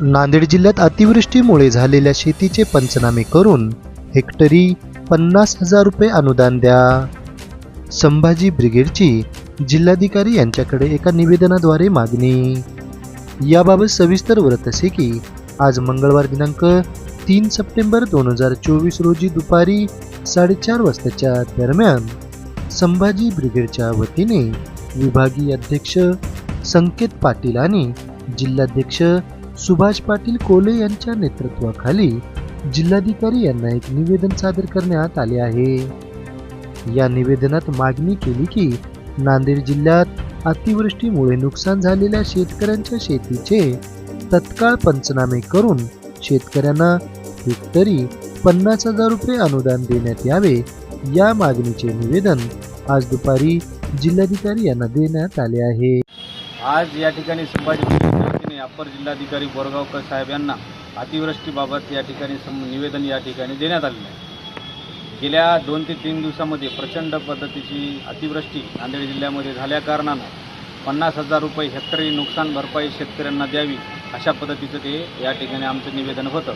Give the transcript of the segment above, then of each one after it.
नांदेड जिल्ह्यात अतिवृष्टीमुळे झालेल्या शेतीचे पंचनामे करून हेक्टरी पन्नास हजार रुपये अनुदान द्या. संभाजी ब्रिगेडची जिल्हाधिकारी यांच्याकडे एका निवेदनाद्वारे मागणी. याबाबत सविस्तर व्रत असे की आज मंगळवार दिनांक तीन सप्टेंबर दोन हजार चोवीस रोजी दुपारी साडेचार वाजताच्या दरम्यान संभाजी ब्रिगेडच्या वतीने विभागीय अध्यक्ष संकेत पाटील आणि जिल्हाध्यक्ष सुभाष पाटील कोले यांच्या नेतृत्वाखाली जिल्हाधिकारी यांना एक निवेदन सादर करण्यात आले आहे. या निवेदनात मागणी केली की नांदेड जिल्ह्यात अतिवृष्टीमुळे नुकसान झालेल्या शेतकऱ्यांच्या शेतीचे तत्काळ पंचनामे करून शेतकऱ्यांना हेक्टरी पन्नास हजार रुपये अनुदान देण्यात यावे या मागणीचे निवेदन आज दुपारी जिल्हाधिकारी यांना देण्यात आले आहे. आज या ठिकाणी संभाजी अप्पर जिल्हाधिकारी बोरगावकर साहेब यांना अतिवृष्टीबाबत या ठिकाणी सम निवेदन या ठिकाणी देण्यात आलेलं आहे. गेल्या दोन ते तीन दिवसामध्ये प्रचंड पद्धतीची अतिवृष्टी नांदेड जिल्ह्यामध्ये झाल्याकारणानं पन्नास हजार रुपये हेक्टरी नुकसान भरपाई शेतकऱ्यांना द्यावी अशा पद्धतीचं ते या ठिकाणी आमचं निवेदन होतं.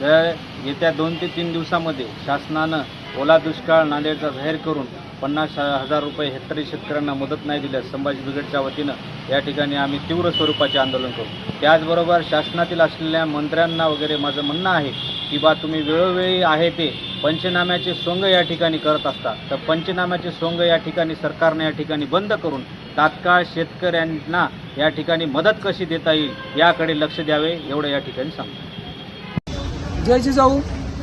तर येत्या दोन ते तीन दिवसामध्ये शासनानं ओला दुष्काळ नांदेडचा जाहीर करून पन्नास हजार रुपये हेक्टरी शेतकऱ्यांना मदत नाही दिल्यास संभाजी ब्रिगेडच्या वतीनं या ठिकाणी आम्ही तीव्र स्वरूपाचे आंदोलन करू. त्याचबरोबर शासनातील असलेल्या मंत्र्यांना वगैरे माझं म्हणणं आहे की बा तुम्ही वेळोवेळी आहे ते पंचनाम्याचे सोंग या ठिकाणी करत असता. तर पंचनाम्याचे सोंग या ठिकाणी सरकारने या ठिकाणी बंद करून तात्काळ शेतकऱ्यांना या ठिकाणी मदत कशी देता येईल याकडे लक्ष द्यावे एवढं या ठिकाणी सांगतो. जय जिजाऊ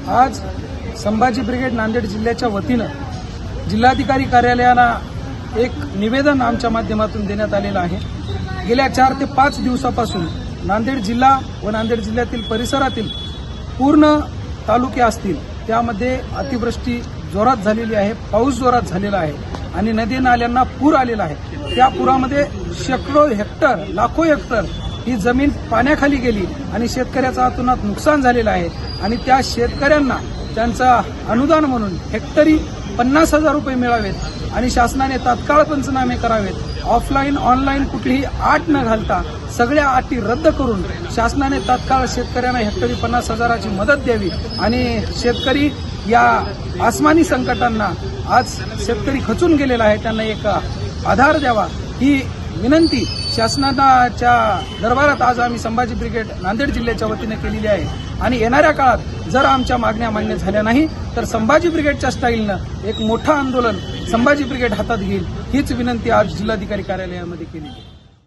आज संभाजी ब्रिगेड नांदेड जिल्ह्याच्या वतीनं जिल्हाधिकारी कार्यालयाला एक निवेदन आमच्या माध्यमातून देण्यात आलेलं आहे. गेल्या चार ते पाच दिवसापासून नांदेड जिल्हा व नांदेड जिल्ह्यातील परिसरातील पूर्ण तालुके असतील त्यामध्ये अतिवृष्टी जोरात झालेली आहे पाऊस जोरात झालेला आहे आणि नदी नाल्यांना पूर आलेला आहे. त्या पुरामध्ये शेकडो हेक्टर लाखो हेक्टर ही जमीन पाण्याखाली गेली आणि शेतकऱ्याचं अतुनात नुकसान झालेलं आहे. आणि त्या शेतकऱ्यांना त्यांचा अनुदान म्हणून हेक्टरी पन्नास हजार रुपये मिळावेत आणि शासनाने तात्काळ पंचनामे करावेत. ऑफलाईन ऑनलाईन कुठलीही आट न घालता सगळ्या अटी रद्द करून शासनाने तात्काळ शेतकऱ्यांना हेक्टरी पन्नास हजाराची मदत द्यावी आणि शेतकरी या आसमानी संकटांना आज शेतकरी खचून गेलेला आहे. त्यांना एक आधार द्यावा. ही विनंती शासनाच्या दरबारात आज आम्ही संभाजी ब्रिगेड नांदेड जिल्ह्याच्या वतीने केलेली आहे. आणि येणाऱ्या काळात जर आमच्या मागण्या मान्य झाल्या नाही तर संभाजी ब्रिगेडच्या स्टाईलनं एक मोठं आंदोलन संभाजी ब्रिगेड हातात घेईल हीच विनंती आज जिल्हाधिकारी कार्यालयामध्ये केली आहे.